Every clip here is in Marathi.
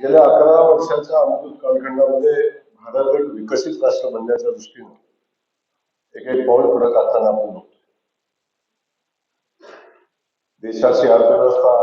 गेल्या अकरा वर्षाच्या अमृत कालखंडामध्ये भारत एक विकसित राष्ट्र बनण्याच्या दृष्टीनं एक एक पाऊल पुढे टाकताना आपण बघतो देशाची अर्थव्यवस्था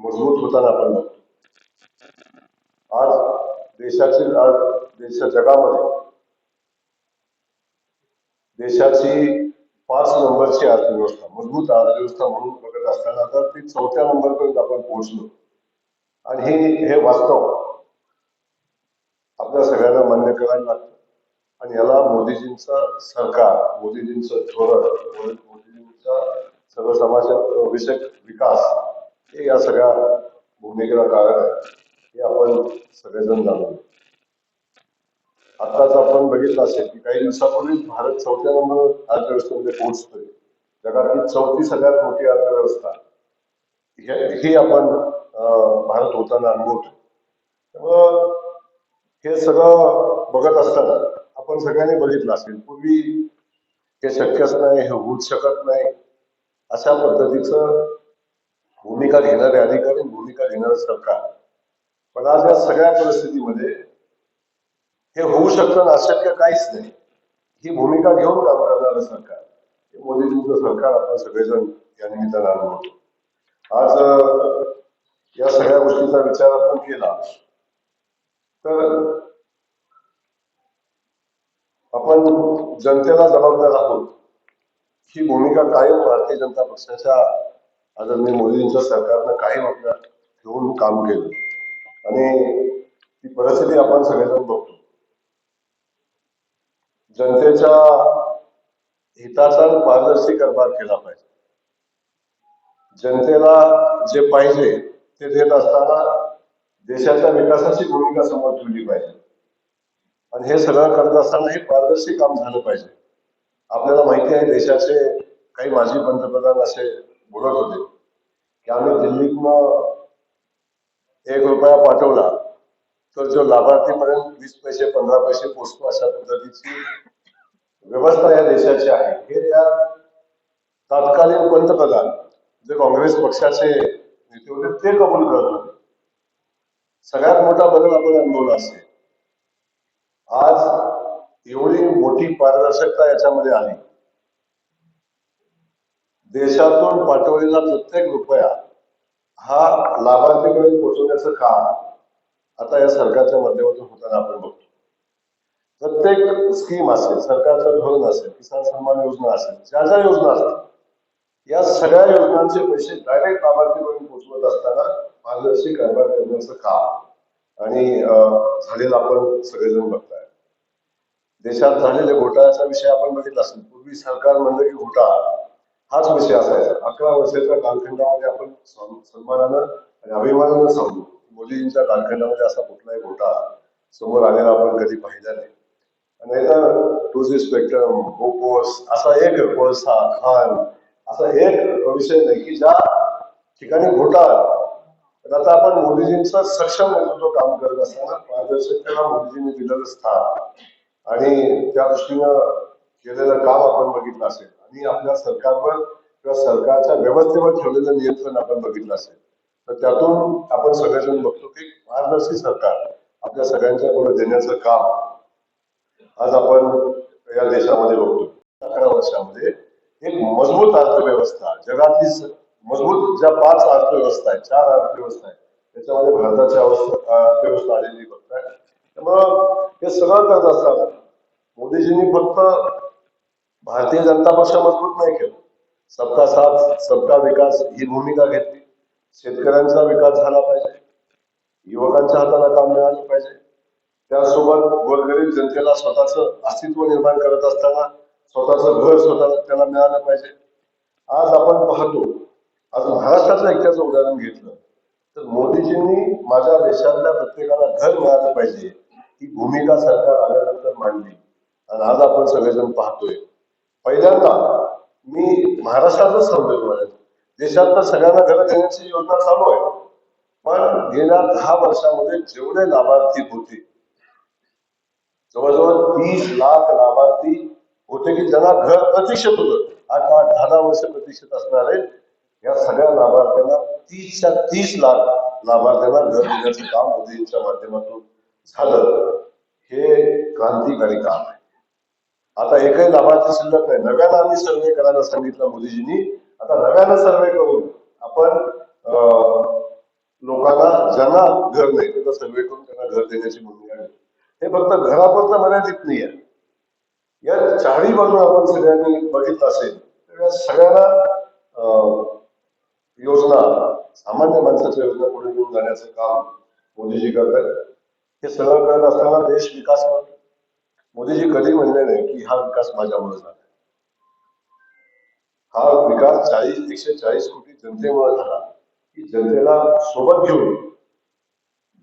मजबूत होताना आपण बघतो आज देशाची देशा देश जगामध्ये देशाची पाच नंबरची अर्थव्यवस्था मजबूत अर्थव्यवस्था म्हणून बघत असताना तर ती चौथ्या नंबरपर्यंत आपण पोहोचलो. आणि हे हे वास्तव आपल्या सगळ्यांना मान्य करायला लागतं. आणि याला मोदीजींचं सरकार मोदीजींचं धोरण मोदीजींचा सर्व समाज विषयक विकास हे या सगळ्या भूमिकेला कारण आहे. हे आपण सगळेजण जाणून आताच आपण बघितलं असेल की काही दिवसापूर्वीच भारत चौथ्या नंबर अर्थव्यवस्थेमध्ये पोहोचतोय. जगातली चौथी सगळ्यात मोठी अर्थव्यवस्था. हे- ही आपण भारत होताना अनुभवतो त्यामुळं हे सगळं बघत असताना आपण सगळ्यांनी बघितलं असेल पूर्वी हे शक्यच नाही हे होऊच शकत नाही. अशा पद्धतीचं भूमिका घेणारे अधिकारी भूमिका घेणारं सरकार. पण आज या सगळ्या परिस्थितीमध्ये हे होऊ शकतं ना अशक्य काहीच नाही. ही भूमिका घेऊन काम करणारं सरकार. हे मोदीजींचं सरकार आपण सगळेजण या निमित्तानं अनुभवतो. आज या सगळ्या गोष्टीचा विचार आपण केला तर आपण जनतेला जबाबदार आहोत ही भूमिका कायम भारतीय जनता पक्षाच्या आदरणीय मोदींच्या सरकारनं कायम आपल्या घेऊन काम केलं आणि ती परिस्थिती आपण सगळेजण बघतो जनतेच्या हिताचा पारदर्शी कारभार केला पाहिजे जनतेला जे पाहिजे ते देत असताना देशाच्या विकासाची भूमिका समोर ठेवली पाहिजे. आणि हे सगळं करत असताना हे पारदर्शी काम झालं पाहिजे. आपल्याला माहिती आहे देशाचे काही माजी पंतप्रधान असे बोलत होते की आम्ही दिल्लीतनं एक रुपया पाठवला तर जो लाभार्थीपर्यंत वीस पैसे पंधरा पैसे पोचतो अशा पद्धतीची व्यवस्था या देशाची आहे. हे त्या तत्कालीन पंतप्रधान जे काँग्रेस पक्षाचे नेते होते ते कबूल करत होते सगळ्यात मोठा बदल आपण अनुभवला असेल. आज एवढी मोठी पारदर्शकता याच्यामध्ये आली देशातून पाठवलेला प्रत्येक रुपया हा लाभार्थीकडे पोहोचवण्याचं काम आता या सरकारच्या माध्यमातून होताना आपण बघतो. प्रत्येक स्कीम असेल सरकारचं धोरण असेल किसान सन्मान योजना असेल ज्या ज्या योजना असतील या सगळ्या योजनांचे पैसे डायरेक्ट लाभार्थीपर्यंत पोहोचवत असताना पारदर्शी कारभार करण्याचं काम आणि झालेलं आपण सगळेजण बघताय. देशात झालेल्या घोटाळ्याचा विषय आपण बघितला असेल. पूर्वी सरकार म्हणलं की घोटाळा हाच विषय असायचा. अकरा वर्षाच्या कालखंडामध्ये आपण सन्मानानं आणि अभिमानानं सांगू मोदींच्या कालखंडामध्ये असा कुठलाही घोटाळा समोर आलेला आपण कधी पाहिला नाही. आणि टू जी स्पेक्ट्रम बोपोस असा एक कोळसा खान असा एक विषय नाही की ज्या ठिकाणी घोटाळा तर आता आपण मोदीजींचं सक्षम नेतृत्व काम करत असताना पारदर्शकतेला मोदीजींनी दिलेलं स्थान आणि त्या दृष्टीनं केलेलं काम आपण बघितलं असेल. आणि आपल्या सरकारवर किंवा सरकारच्या व्यवस्थेवर ठेवलेलं नियंत्रण आपण बघितलं असेल. तर त्यातून आपण सगळेजण बघतो की पारदर्शी सरकार आपल्या सगळ्यांच्या पुढे देण्याचं काम आज आपण या देशामध्ये बघतो. अकरा वर्षामध्ये एक मजबूत अर्थव्यवस्था जगातली मजबूत ज्या पाच अर्थव्यवस्था आहेत चार अर्थव्यवस्था आहेत त्याच्यामध्ये भारताची अवस्था अर्थव्यवस्था आलेली बघताय. त्यामुळं हे सगळं करत असतात मोदीजींनी फक्त भारतीय जनता पक्ष मजबूत नाही केलं. सबका साथ सबका विकास ही भूमिका घेतली. शेतकऱ्यांचा विकास झाला पाहिजे. युवकांच्या हाताला काम मिळालं पाहिजे. त्यासोबत गोरगरीब जनतेला स्वतःच अस्तित्व निर्माण करत असताना स्वतःचं घर स्वतः त्याला मिळालं पाहिजे. आज आपण पाहतो आज महाराष्ट्राचं एकट्याचं उदाहरण घेतलं तर मोदीजींनी माझ्या देशातल्या प्रत्येकाला घर मिळालं पाहिजे ही भूमिका सरकार आल्यानंतर मांडली. आणि आज आपण सगळेजण पाहतोय. पहिल्यांदा मी महाराष्ट्रातच सांगतोय तुम्हाला देशात तर सगळ्यांना घर देण्याची योजना चालू आहे. पण गेल्या दहा वर्षामध्ये जेवढे लाभार्थी होते जवळजवळ तीस लाख लाभार्थी होते की ज्यांना घर प्रतीक्षित होत. आठ आठ दहा दहा वर्ष प्रतीक्षित असणारे या सगळ्या लाभार्थ्यांना तीसच्या तीस लाख लाभार्थ्यांना घर देण्याचं काम मोदींच्या माध्यमातून झालं. हे क्रांतिकारी काम आहे. आता एकही लाभार्थी शिल्लक नाही. नव्यानं आम्ही सर्वे करायला सांगितलं मोदीजींनी. आता नव्यानं सर्वे करून आपण अं, लोकांना ज्यांना घर नाही त्यांना सर्वे करून त्यांना घर देण्याची भूमिका हे फक्त घरापुरतं मर्यादित नाही आहे या चारही बाजू आपण सगळ्यांनी बघितलं असेल तर या सगळ्यांना योजना, सामान्य माणसाच्या योजना पुढे घेऊन जाण्याचं काम मोदीजी करतात. हे सगळं करत असताना देश विकास करतो मोदीजी कधी म्हणले की हा विकास माझ्यामुळे झाला. हा विकास चाळीस, एकशे चाळीस कोटी जनतेमुळे झाला. की जनतेला सोबत घेऊन,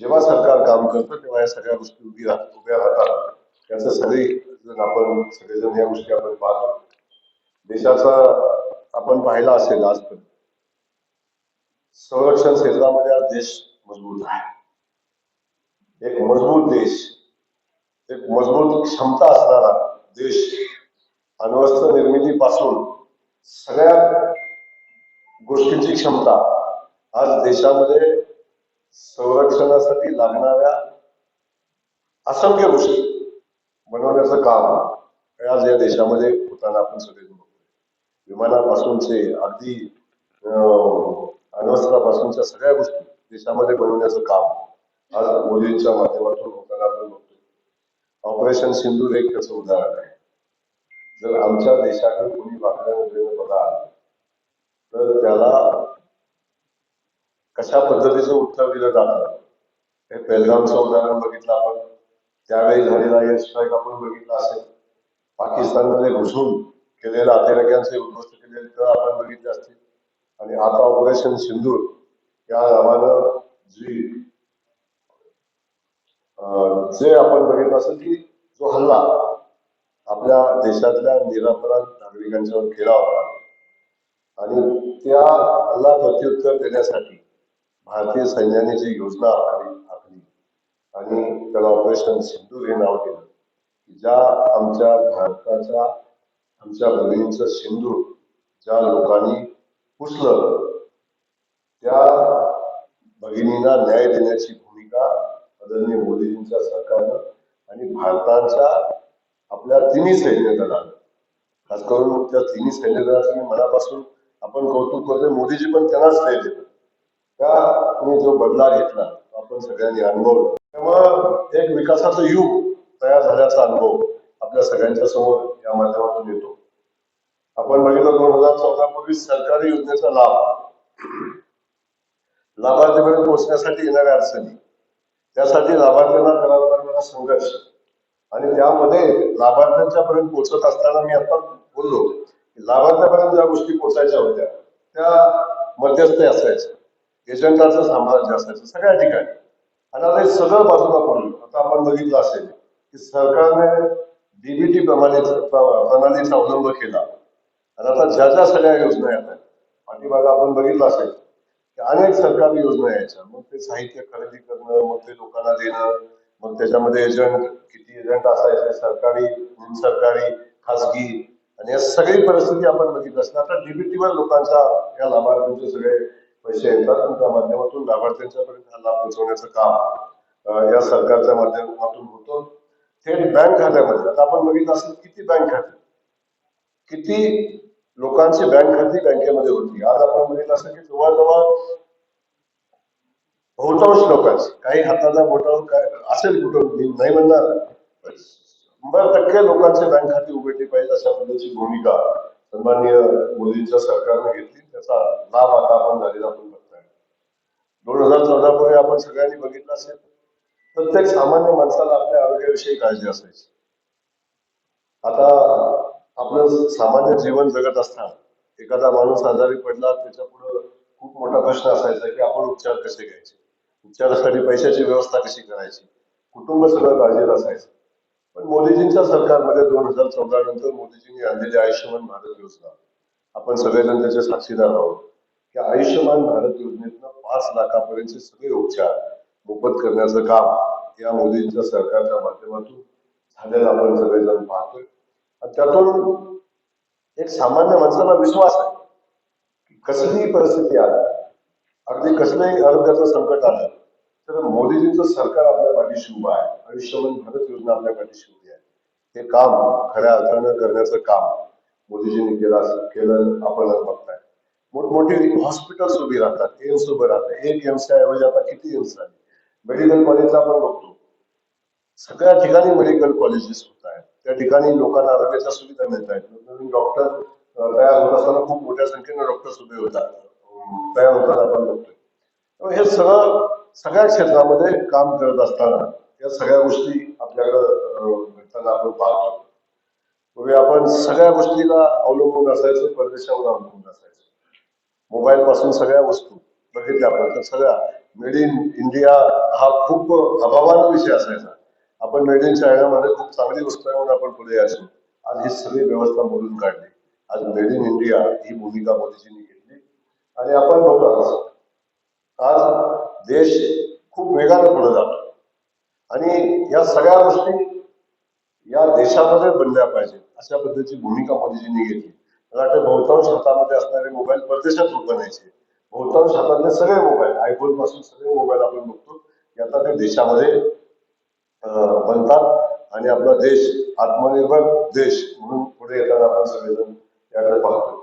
जेव्हा सरकार काम करतं, तेव्हा या सगळ्या गोष्टी उभी राहत उभ्या राहतात. त्याचं सगळे जण आपण सगळेजण या गोष्टी आपण पाहतो. देशाचा आपण पाहिला असेल आजपर्यंत संरक्षण क्षेत्रामध्ये आज देश मजबूत आहे. एक मजबूत देश एक मजबूत क्षमता असणारा देश अण्वस्त्र निर्मितीपासून सगळ्या गोष्टींची क्षमता आज देशामध्ये संरक्षणासाठी लागणाऱ्या असंख्य गोष्टी. बनवण्याचं काम आज या देशामध्ये होताना आपण सगळे बघतो विमानापासूनचे अगदी अण्वस्त्रापासूनच्या सगळ्या गोष्टी देशामध्ये बनवण्याचं काम आज मोदींच्या माध्यमातून होताना आपण बघतो ऑपरेशन सिंधूर एक त्याचं उदाहरण आहे. जर आमच्या देशाकडे कोणी वाकड्या नजरेने बघाल तर त्याला कशा पद्धतीचं उत्तर दिलं जातं हे पेलगामचं उदाहरण बघितलं आपण. त्यावेळी झालेला एअर स्ट्राईक आपण बघितला असेल. पाकिस्तानमध्ये घुसून केलेल्या अतिरेक्यांचे उद्ध्वस्त केलेले तर आपण बघितले असतील. आणि आता ऑपरेशन सिंधूर या नावानं जी अं, जे आपण बघितलं असेल की जो हल्ला आपल्या देशातल्या निरापराध नागरिकांच्यावर केला होता. आणि त्या हल्ला प्रत्युत्तर देण्यासाठी भारतीय सैन्याने जी योजना आखली आणि त्याला ऑपरेशन सिंधूर हे नाव दिलं. ज्या आमच्या भारताच्या आमच्या भगिनींचं सिंधू ज्या लोकांनी पुसलं त्या भगिनींना न्याय देण्याची भूमिका आदरणीय मोदीजींच्या सरकारनं आणि भारताच्या आपल्या तिन्ही सैन्य दलानं खास करून त्या तिन्ही सैन्य दलाचं मनापासून आपण कौतुक करतोय. मोदीजी पण त्यांनाच न्याय देतात. त्याने जो बदला घेतला तो आपण सगळ्यांनी अनुभवला. त्यामुळं एक विकासाचं युग तयार झाल्याचा अनुभव आपल्या सगळ्यांच्या समोर या माध्यमातून येतो. आपण बघितलं दोन हजार चौदा पूर्वी सरकारी योजनेचा लाभ. लाभार्थीपर्यंत पोहोचण्यासाठी येणाऱ्या अडचणी. त्यासाठी लाभार्थ्यांना करावा लागणारा संघर्ष. आणि त्यामध्ये लाभार्थ्यांच्या पर्यंत पोहोचत असताना मी आता बोललो की लाभार्थ्यापर्यंत ज्या गोष्टी पोहोचायच्या होत्या त्या मध्यस्थी असायच्या एजंटाचं साम्राज्य असायचं. सगळ्या ठिकाणी. आणि आता हे सगळं बाजूला पडलं आता आपण बघितलं असेल की सरकारने डीबीटी प्रमाणे प्रणालीचा अवलंब केला. आणि आता ज्या ज्या सगळ्या योजना आहेत पाठीमागं आपण बघितलं असेल की अनेक सरकारी योजना यायच्या. मग ते साहित्य खरेदी करणं मग ते लोकांना देणं मग त्याच्यामध्ये एजंट किती एजंट असायचे सरकारी सरकारी खासगी आणि या सगळी परिस्थिती आपण बघितलं असणार आता डीबीटीवर लोकांच्या या लाभार्थ्यांचे सगळे पैसे येतात आणि त्या माध्यमातून. लाभार्थ्यांच्या पर्यंत हा लाभ पोहोचवण्याचं काम या सरकारच्या माध्यमातून होतं. थेट बँक खात्यामध्ये आता आपण बघितलं असेल किती बँक खाते? किती लोकांची बँक खाती बँकेमध्ये होती. आज आपण बघितलं असेल की जवळजवळ बहुतांश लोकांची काही हाताचा बोटावर काय असेल कुठं नाही म्हणणार. शंभर टक्के लोकांचे बँक खाते उघडली पाहिजे अशा पद्धतीची भूमिका सन्माननीय मोदींच्या सरकारने घेतली. त्याचा लाभ आता आपण झालेला आपण बघताय. दोन हजार चौदा पूर्वी आपण सगळ्यांनी बघितलं असेल प्रत्येक सामान्य माणसाला आपल्या आरोग्याविषयी काळजी असायची. आता आपलं सामान्य जीवन जगत असताना एखादा माणूस आजारी पडला त्याच्या पुढे खूप मोठा प्रश्न असायचा की आपण उपचार कसे घ्यायचे? उपचारासाठी पैशाची व्यवस्था कशी करायची? कुटुंब सगळं काळजीत असायचं. पण मोदीजींच्या सरकारमध्ये दोन हजार चौदा नंतर मोदीजींनी आणलेली आयुष्यमान भारत योजना. आपण सगळेजण त्याचे साक्षीदार आहोत. की आयुष्यमान भारत योजनेतनं पाच लाखापर्यंतचे सगळे उपचार मोफत करण्याचं काम या मोदींच्या सरकारच्या माध्यमातून झालेलं आपण सगळेजण पाहतोय. आणि त्यातून एक सामान्य माणसाला विश्वास आहे की कसलीही परिस्थिती आली अगदी कसलंही आरोग्याचं संकट आलं तर मोदीजींचं सरकार आपल्या पाठीशी उभं आहे. आयुष्यमान भारत योजना आपल्या पाठीशी उभी आहे. हे काम खऱ्या अर्थानं करण्याचं काम मोदीजींनी केलं केलं आपण बघताय. मोठमोठी हॉस्पिटल्स उभी राहतात. एम्स उभं राहतात एक एम्सच्या ऐवजी आता किती एम्स आहे? मेडिकल कॉलेजला आपण बघतो. सगळ्या ठिकाणी मेडिकल कॉलेजेस होत आहेत. त्या ठिकाणी लोकांना आरोग्याच्या सुविधा मिळत आहेत. नवीन डॉक्टर तयार होत असताना खूप मोठ्या संख्येने डॉक्टर्स उभे होतात. तयार होताना आपण बघतोय. हे सगळं सगळ्या क्षेत्रामध्ये काम करत असताना या सगळ्या गोष्टी आपल्याकडं घडताना आपण पाहतो. पूर्वी आपण सगळ्या गोष्टीला अवलंबून असायचो परदेशावर अवलंबून असायचो. मोबाईल पासून सगळ्या वस्तू बघितल्या आपण तर सगळ्या मेड इन इंडिया हा खूप अभावाचा विषय असायचा. आपण मेड इन चायनामध्ये खूप चांगली वस्तू आहे म्हणून आपण पुढे यायचो. आज ही सगळी व्यवस्था मोडून काढली. आज मेड इन इंडिया ही भूमिका मोदीजींनी घेतली. आणि आपण बघतो आज देश खूप वेगाने पुढे जातो. आणि या सगळ्या गोष्टी या देशामध्ये बनल्या पाहिजेत अशा पद्धतीची भूमिका मोदीजींनी घेतली. मला वाटतं बहुतांश हातामध्ये असणारे मोबाईल परदेशात बनायचे. बहुतांश हातातले सगळे मोबाईल आयफोनपासून सगळे मोबाईल आपण बघतो की आता ते देशामध्ये बनतात आणि आपला देश आत्मनिर्भर देश म्हणून पुढे येताना आपण सगळेजण याकडे पाहतो